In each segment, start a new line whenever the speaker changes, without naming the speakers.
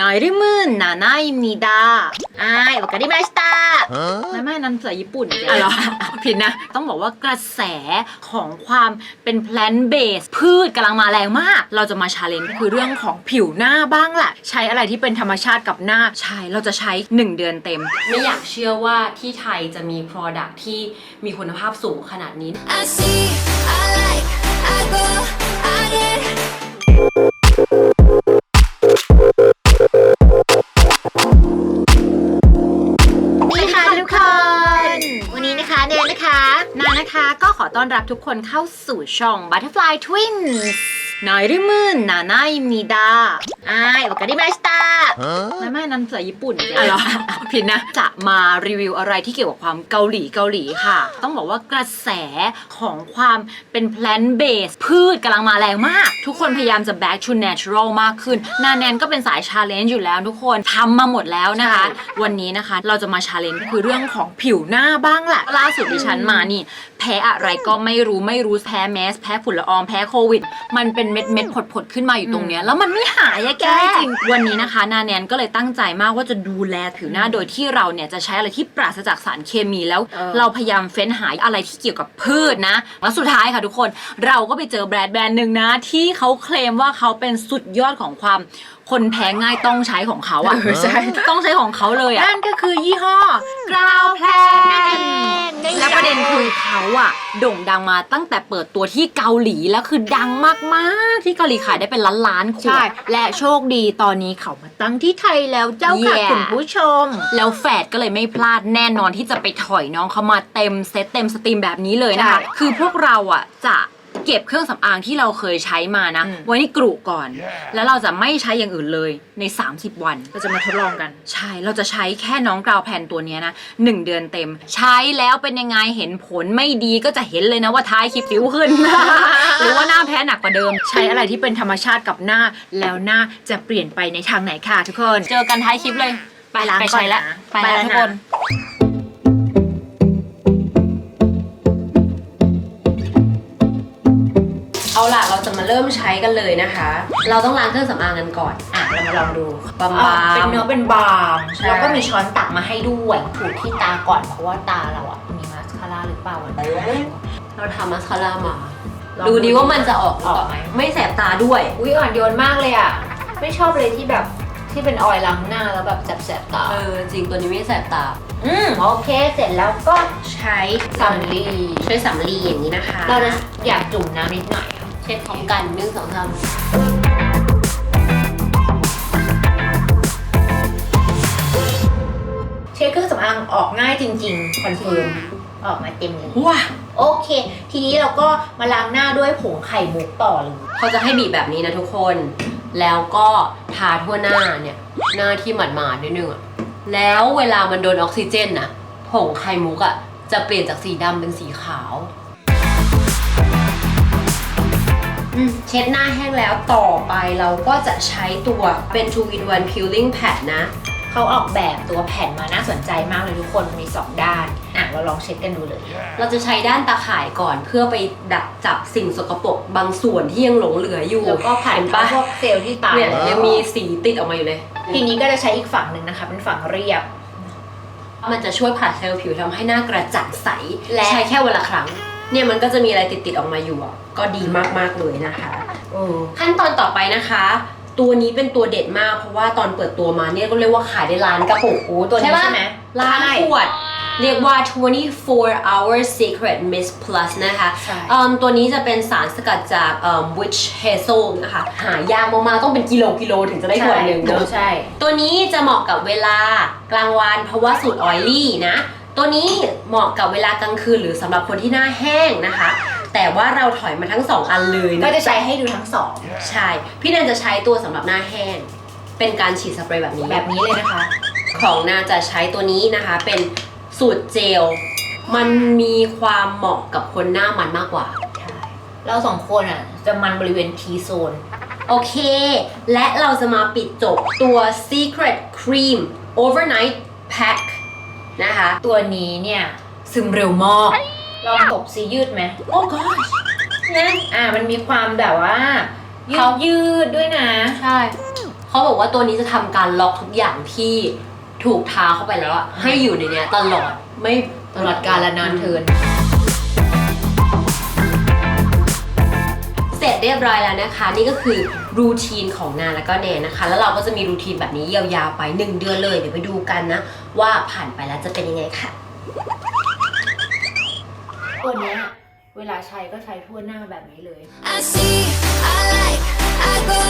나 이름은나อ입니 다. 아, 이거 가리마시 다. 어? ไม่ไม่นั่นภาษาญี่ปุ่นอะเหรอ ผิดนะ ต้องบอกว่ากระแสของความเป็นแพลนเบสพืชกำลังมาแรงมาก เราจะมาชาเลนจ์คือเรื่องของผิวหน้าบ้างแหละ ใช้อะไรที่เป็นธรรมชาติกับหน้าใช่เราจะใช้ 1 เดือนเต็ม
ไม่อยากเชื่อว่าที่ไทยจะมี Product ที่มีคุณภาพสูงขนาดนี้
I see, I like, I go, I get,
นะคะ ก็ขอต้อนรับทุกคนเข้าสู่ช่อง Butterfly Twins นายริมึนนานาอิมิดาไอ้วากาดิมาสตาไม่ไม่นั่นภาษาญี่ปุ่นอะเหรอ ผิดนะ จะมารีวิวอะไรที่เกี่ยวกับความเกาหลีเกาหลีค่ะ ต้องบอกว่ากระแสของความเป็นแพลนเบสพืชกำลังมาแรงมาก ทุกคนพยายามจะ back to natural มากขึ้น นาแนนก็เป็นสายชาเลนจ์อยู่แล้วทุกคนทำมาหมดแล้วนะคะ วันนี้นะคะเราจะมาชาเลนจ์คือเรื่องของผิวหน้าบ้างแหละล่าสุดดิฉันมานี่ แพ้อะไรก็ไม่รู้ไม่รู้แพ้แมส แพ้ฝุ่นละอองแพ้โควิด มันเป็นเม็ดเม็ดผดผดๆขึ้นมาอยู่ตรงเนี้ยแล้วมันไม่หายอะแกจริงวันนี้นะคะ นาแนนก็เลยตั้งใจมากว่าจะดูแลผิวหน้าโดยที่เราเนี่ยจะใช้อะไรที่ปราศจากสารเคมีแล้ว
เออ
เราพยายามเฟ้นหาอะไรที่เกี่ยวกับพืชนะแล้วสุดท้ายค่ะทุกคนเราก็ไปเจอแบรนด์แบรนด์หนึ่งนะ ที่เขาเคลมว่าเขาเป็นสุดยอดของความคนแพ้ง่ายต้องใช้ของเขาอะ
เออใช่
ต้องใช้ของเขาเลยอะนั่นก็คือยี่ห้อกราวแพนและประ เด็นคือเขาอะโด่งดังมาตั้งแต่เปิดตัวที่เกาหลีแล้วคือดังมากๆที่เกาหลีขายได้เป็นล้านล้านๆขว
ใช่
ด
และโชคดีตอนนี้เขามาตั้งที่ไทยแล้วเจ้าค่ะ
Yeah
คุณผู้ชม
แล้วแฝดก็เลยไม่พลาดแน่นอนที่จะไปถอยน้องเขามาเต็มเซตเต็มสตรีมแบบนี้เลยนะคะ
ใช่
คือพวกเราอะจะ เก็บเครื่องสำอางที่เราเคยใช้มานะ
อืม
ไว้ในกรุก่อน แล้วเราจะไม่ใช้อย่างอื่นเลยใน 30 วัน
เราจะมาทดลองกัน
ใช่ เราจะใช้แค่น้องกราวแพนตัวเนี้ยนะหนึ่งเดือนเต็ม ใช้แล้วเป็นยังไงเห็นผลไม่ดีก็จะเห็นเลยนะว่าท้ายคลิปสิวขึ้น หรือว่าหน้าแพ้หนักกว่าเดิม
ใช้อะไรที่เป็นธรรมชาติกับหน้า แล้วหน้าจะเปลี่ยนไปในทางไหนค่ะทุกคน
เจอกันท้ายคลิปเลย
ไปล้าง
ไป
ก่อ
ใช้
น
แล้ว
นะ
ไปแล้ว
ไปแล้ว
ทุก
นะ
คน
ราจะมาเริ่มใช้กันเลยนะคะ เราต้องล้างเครื่องสำอางกันก่อน
อะเรามาลองดู
บา
อะ
ม
เป็นเนื้อเป็นบาล์ม
ใช่
แล้วก็มีช้อนตักมาให้ด้วยถูที่ตาก่อนเพราะว่าตาเราอะมีมาสคาร่าหรือเปล่าวันนี้
ๆเราทำมาสคาร่ามา
ลอง
ดูดีว่ามันจะออก
ออกไหม
ไม่แสบตาด้วย
อุ้ยอ่อนโยนมากเลยอะไม่ชอบเลยที่แบบที่เป็นออยล์ล้างหน้าแล้วแบบแสบๆตา
เออจริงตัวนี้ไม่แสบตา
อืมโอเค เสร็จแล้วก็ใช้สำลี
ช่วยสำลีอย่างนี้นะคะ
เราจะอยากจุ่มน้ำนิดหน่อย
เช็ดพร้อมกันหนึ่งสองสาม
เช็ดเครื่องสำอางออกง่ายจริงๆคอนเฟิร์มออกมาเต็มเลย
ว้า
โอเค ทีนี้เราก็มาล้างหน้าด้วยผงไข่มุกต่อเลย
เขาจะให้บีบแบบนี้นะทุกคน แล้วก็ทาทั่วหน้าเนี่ยหน้าที่หมาดๆนิดนึงอะแล้วเวลามันโดนออกซิเจนน่ะผงไข่มุกอะจะเปลี่ยนจากสีดำเป็นสีขาว เช็ดหน้าแห้งแล้วต่อไปเราก็จะใช้ตัวเป็น 2 in 1 peeling pad นะ
เขาออกแบบตัวแผ่นมาน่าสนใจมากเลยทุกคนมี 2 ด้าน อะ เราลองเช็ดกันดูเลย
เราจะใช้ด้านตาข่ายก่อนเพื่อไปดักจับสิ่งสกปรกบางส่วนที่ยังหลงเหลืออยู่
แล้วก็ผ่าน
เห็น
เข้า
ปะ
พวกเซลล์ที่ตาย
เนี่ยยังมีสีติดออกมาอยู่เลย
ทีนี้ก็จะใช้อีกฝั่งหนึ่งนะคะ เป็นฝั่งเรียบ
มันจะช่วยผ่าเซลล์ผิวทำให้หน้ากระจ่างใส
และ
ใช้แค่วันละครั้ง เนี่ยมันก็จะมีอะไรติดๆออกมาอยู่อะก็ดีมากๆเลยนะคะเออขั้นตอนต่อไปนะคะ ตัวนี้เป็นตัวเด็ดมากเพราะว่าตอนเปิดตัวมาเนี่ยก็เรียกว่าขายได้ล้านกระปุก
โอ้ตัวนี้
ปะ
ใช่ไหม
ล้าน
ใช่
ขวดเรียกว่า 24 hour secret mist plus นะคะ
ใช่
เอิ่มตัวนี้จะเป็นสารสกัดจากเอิ่ม witch hazel นะคะ หายากมาก ๆ ต้องเป็นกิโลกิโลถึงจะได้ขวดหนึ่งเนอะ
ใช่
ตัวนี้จะเหมาะกับเวลากลางวันเพราะว่าสูตรออยลี่นะ ตัวนี้เหมาะกับเวลากลางคืนหรือสำหรับคนที่หน้าแห้งนะคะ แต่ว่าเราถอยมาทั้งสองอันเลยนะ
ก็จะใช้ให้ดูทั้งสอง
ใช่ พี่แนนจะใช้ตัวสำหรับหน้าแห้ง เป็นการฉีดสเปรย์แบบนี้
แบบนี้เลยนะคะ
ของนาจะใช้ตัวนี้นะคะ เป็นสูตรเจล มันมีความเหมาะกับคนหน้ามันมากกว่า
ใช่เราสองคนอะ จะมันบริเวณ T zone
โอเค และเราจะมาปิดจบตัว Secret Cream Overnight Pack นะคะ
ตัวนี้เนี่ยซึมเร็วมากลองตบซียืดไหม
โอ้ gosh
นะอ่ามันมีความแบบว่า ยื
เขา
ดยืดด้วยนะ
ใช่เเขาบอกว่าตัวนี้จะทำการล็อกทุกอย่างที่ถูกทาเข้าไปแล้วอะให้อยู่ในเนี้ยตลอดไม่
ตลอดกาลและนานเทิน
สร็จเรียบร้อยแล้วนะคะ นี่ก็คือรูทีนของนานแล้วก็แนนนะคะ แล้วเราก็จะมีรูทีนแบบนี้ยาวๆไป 1 เดือนเลย เดี๋ยวไปดูกันนะ ว่าผ่านไปแล้วจะเป็นยังไงค่ะ
ตัวเนี้ยเวลาใช้ก็ใช้ทั่วหน้าแบบนี้เลย
I see, I like, I go,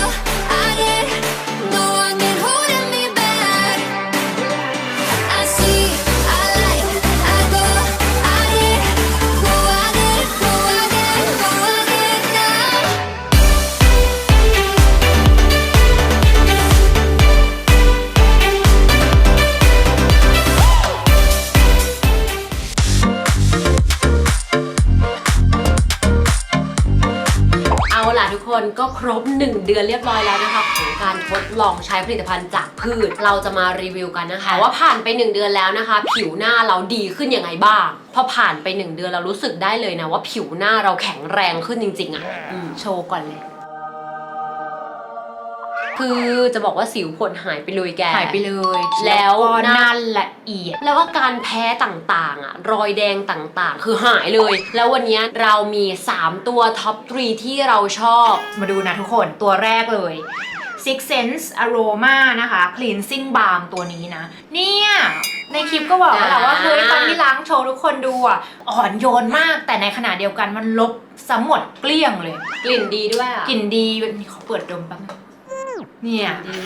I get. No one can holding me
ล่ะทุกคนก็ครบ 1 เดือนเรียบร้อยแล้วนะคะของการทดลองใช้ผลิตภัณฑ์จากพืช เราจะมารีวิวกันนะคะ ว่าผ่านไป 1 เดือนแล้วนะคะ ผิวหน้าเราดีขึ้นยังไงบ้างพอผ่านไป 1 เดือนเรารู้สึกได้เลยนะว่าผิวหน้าเราแข็งแรงขึ้นจริงๆอะ่ะโชว์ก่อนเลย คือจะบอกว่าสิวผดหายไปเลยแก
หายไปเลย
แล้ว
ก็
หน้า
หน้าละเอียด
แล้วอาการแพ้ต่างๆอะรอยแดงต่างๆ คือหายเลย แล้ววันนี้เรามี 3 ตัวท็อป3ที่เราชอบ
มาดูนะทุกคนตัวแรกเลย Six Sense Aroma นะคะ Cleansing Balm ตัวนี้นะ เนี่ย ในคลิปก็บอกแล้วแหละว่า
อ่า
เฮ้ย ตอนที่ล้างโชว์ทุกคนดูอะ อ่อนโยนมาก แต่ในขณะเดียวกันมันลบสมหมดเกลี้ยงเลย
กลิ่นดีด้วยอะ
กลิ่นดีนี่เขาเปิดดมแป๊บนึง เนี่ย
ดี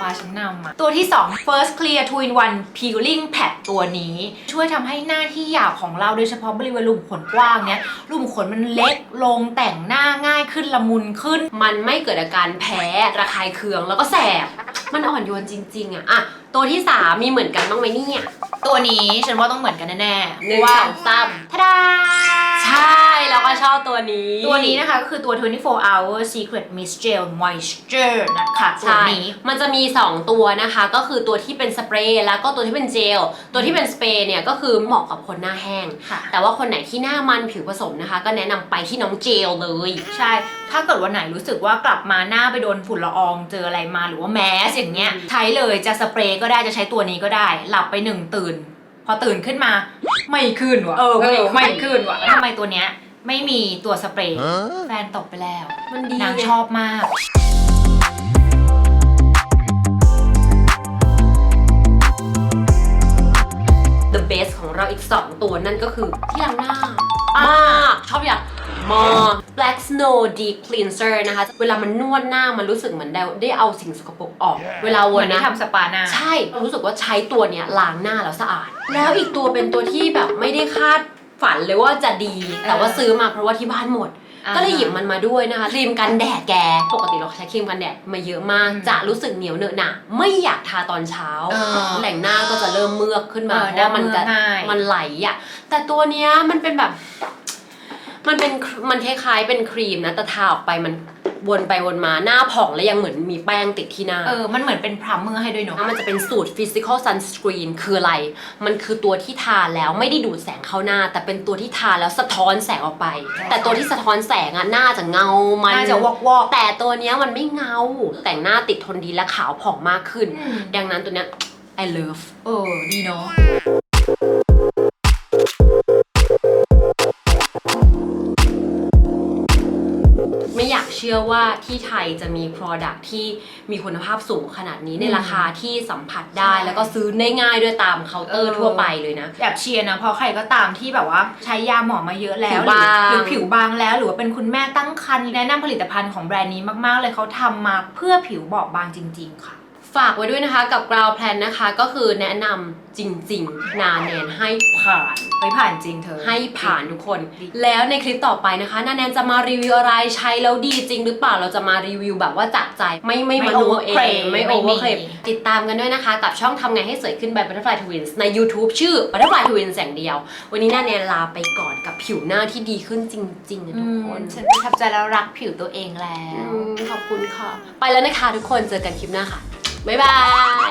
ปาชั้นนำอะตัวที่ 2 First Clear 2 in 1 Peeling Pad ตัวนี้ ช่วยทำให้หน้าที่หยาบของเราโดยเฉพาะบริเวณรูขุมขนกว้างเนี้ยรูขุมขนมันเล็กลงแต่งหน้าง่ายขึ้นละมุนขึ้น
มันไม่เกิดอาการแพ้ระคายเคืองแล้วก็แสบ มันอ่อนโยนจริง ๆอะอะตัวที่ 3 มีเหมือนกันบ้างไหมเนี่ย
ตัวนี้ฉันว่าต้องเหมือนกันแน่ๆ
หนึ่ง
ว่า
สองสาม
ทาดา
ใช่แล้วก็ชอบตัวนี้
ตัวนี้นะคะก็คือตัว 24 hour secret mist gel moisture นะคะตัว
ใช่
นี้
มันจะมี 2 ตัวนะคะ ก็คือตัวที่เป็นสเปรย์แล้วก็ตัวที่เป็นเจล ตัวที่เป็นสเปรย์เนี่ยก็คือเหมาะกับคนหน้าแห้ง
ค่ะ
แต่ว่าคนไหนที่หน้ามันผิวผสมนะคะ ก็แนะนำไปที่น้องเจลเลย
ใช่ ถ้าเกิดวันไหนรู้สึกว่ากลับมาหน้าไปโดนฝุ่นละอองเจออะไรมาหรือว่าแมสอย่างเงี้ย
อืม
ใช้เลยจะสเปรย์ก็ได้จะใช้ตัวนี้ก็ได้ หลับไปหนึ่งตื่น พอตื่นขึ้นมา ไม่ขึ้นวะ
เออ
ไม่
ไม่
ไม่ขึ้นวะทำไมตัวเนี้ยไม่มีตัวสเปรย์แฟนตกไปแล้ว
มันดี
นาง
ไง
ชอบมาก
the best ของเราอีก 2 ตัวนั่นก็คือที่ล้างหน้าอ่าชอบอย่าง มอ black snow deep cleanser นะคะ เวลามันนวดหน้ามันรู้สึกเหมือนได้ได้เอาสิ่งสกปรกออก เวลา
เห
ว
มือนน
นะ
ที่ทำสปาหน้า
ใช่รู้สึกว่าใช้ตัวเนี้ยล้างหน้าแล้วสะอาด แล้วอีกตัวเป็นตัวที่แบบไม่ได้คาดฝันเลยว่าจะดี แต่ว่าซื้อมาเพราะว่าที่บ้านหมด
อ่า
ก็เลยหยิบมันมาด้วยนะคะครีมกันแดดแก ปกติเราใช้ครีมกันแดดมาเยอะมาก
อืม
จะรู้สึกเหนียวเหนอะหนะไม่อยากทาตอนเช้า
เออ
แต่งหน้าก็จะเริ่มเมือกขึ้นมา
เออ
เพราะว่ามันจะ
หน้าเมือกง่าย
มันไหลอะแต่ตัวเนี้ยมันเป็นแบบ มันเป็นมันคล้ายๆเป็นครีมนะแต่ทาออกไปมันวนไปวนมาหน้าผ่องแล้วยังเหมือนมีแป้งติดที่หน้า
เออ มันเหมือนเป็นพรามเมอร์ให้ด้วยเนาะ
มันจะเป็นสูตร physical sunscreen คืออะไร มันคือตัวที่ทาแล้วไม่ได้ดูดแสงเข้าหน้า แต่เป็นตัวที่ทาแล้วสะท้อนแสงออกไป แต่ตัวที่สะท้อนแสงอะหน้าจะเงา มัน
น่าจะวอกวอก
แต่ตัวเนี้ยมันไม่เงา แต่งหน้าติดทนดีและขาวผ่องมากขึ้น
อืม
ดังนั้นตัวเนี้ย I love
เออ ดีเนาะ
ชื่อว่าที่ไทยจะมี Product ที่มีคุณภาพสูงขนาดนี้ใน
อืม
ราคาที่สัมผัสได้
ใช่
แล้วก็ซื้อได้ง่ายด้วยตามเคาน์เตอร์
เออ
ทั่วไปเลยนะ
แบบเชียร์นะเพราะใครก็ตามที่แบบว่าใช้ยาหมอมาเยอะแล้
ผิ
ว
วบาง
หรือผิวบางแล้ว หรือว่าเป็นคุณแม่ตั้งครรภ์แนะนำผลิตภัณฑ์ของแบรนด์นี้มากๆ เลยเขาทำมาเพื่อผิวบอบบางจริง ๆ ค่ะ
ฝากไว้ด้วยนะคะกับ Ground Plan นะคะ ก็คือแนะนำจริงๆ นาแนนให้ผ่าน
ไปผ่านจริงเธอ
ให้ผ่านทุกคนแล้วในคลิปต่อไปนะคะ นาแนนจะมารีวิวอะไรใช้แล้วดีจริงหรือเปล่าเราจะมารีวิวแบบว่าจากใจไม่ไม่
ไม่
มาโนเอง
overclaim
ไม่
ไม่
โอเว
มี
อร์เคลมติดตามกันด้วยนะคะ กับช่องทำไงให้สวยขึ้น by Butterfly Twins ใน YouTube ชื่อ Butterfly Twins อย่างเดียว วันนี้นาแนนลาไปก่อนกับผิวหน้าที่ดีขึ้นจริงๆนะ
อื
ทุก
ม
คน
ฉันประทับใจแล้วรักผิวตัวเองแล้ว
อืมขอบคุณค่ะ ไปแล้วนะคะทุกคนเจอกันคลิปหน้าค่ะ บ๊ายบาย